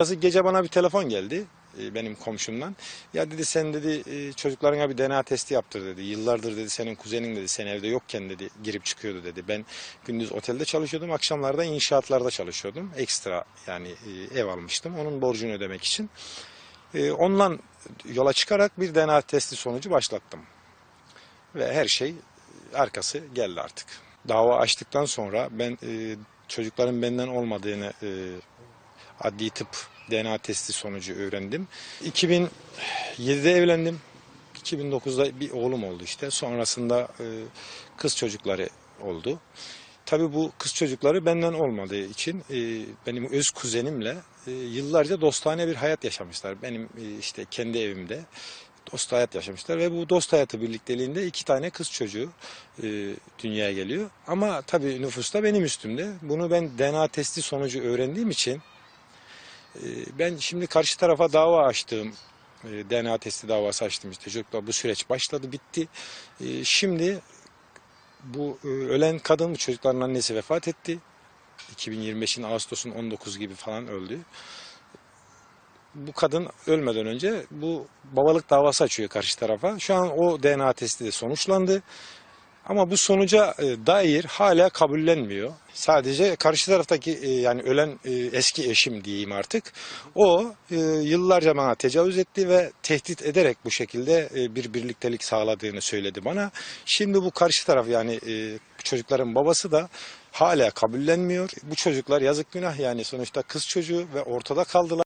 Gece bana bir telefon geldi e, benim komşumdan. Ya dedi sen dedi e, çocuklarına bir DNA testi yaptır dedi. Yıllardır dedi senin kuzenin dedi sen evde yokken dedi girip çıkıyordu dedi. Ben gündüz otelde çalışıyordum akşamlarda inşaatlarda çalışıyordum. Ekstra yani e, ev almıştım onun borcunu ödemek için. Ondan yola çıkarak bir DNA testi sonucu başlattım. Ve her şey arkası geldi artık. Dava açtıktan sonra ben çocukların benden olmadığını adli tıp DNA testi sonucu öğrendim. 2007'de evlendim. 2009'da bir oğlum oldu işte. Sonrasında e, kız çocukları oldu. Tabii bu kız çocukları benden olmadığı için e, benim öz kuzenimle e, yıllarca dostane bir hayat yaşamışlar. Benim işte kendi evimde dost hayat yaşamışlar ve bu dost hayatı birlikteliğinde iki tane kız çocuğu dünyaya geliyor. Ama tabii nüfusta benim üstümde. Bunu ben DNA testi sonucu öğrendiğim için ben şimdi karşı tarafa dava açtığım e, DNA testi davası açtım işte çocuklar bu süreç başladı bitti. E, şimdi bu e, ölen kadın bu çocukların annesi vefat etti. 2025'in Ağustos'un 19 gibi falan öldü. Bu kadın ölmeden önce bu babalık davası açıyor karşı tarafa. Şu an o DNA testi de sonuçlandı. Ama bu sonuca e, dair hala kabullenmiyor. Sadece karşı taraftaki e, yani ölen e, eski eşim diyeyim artık. O yıllarca bana tecavüz etti ve tehdit ederek bu şekilde bir birliktelik sağladığını söyledi bana. Şimdi bu karşı taraf yani çocukların babası da hala kabullenmiyor. Bu çocuklar yazık günah yani sonuçta kız çocuğu ve ortada kaldılar.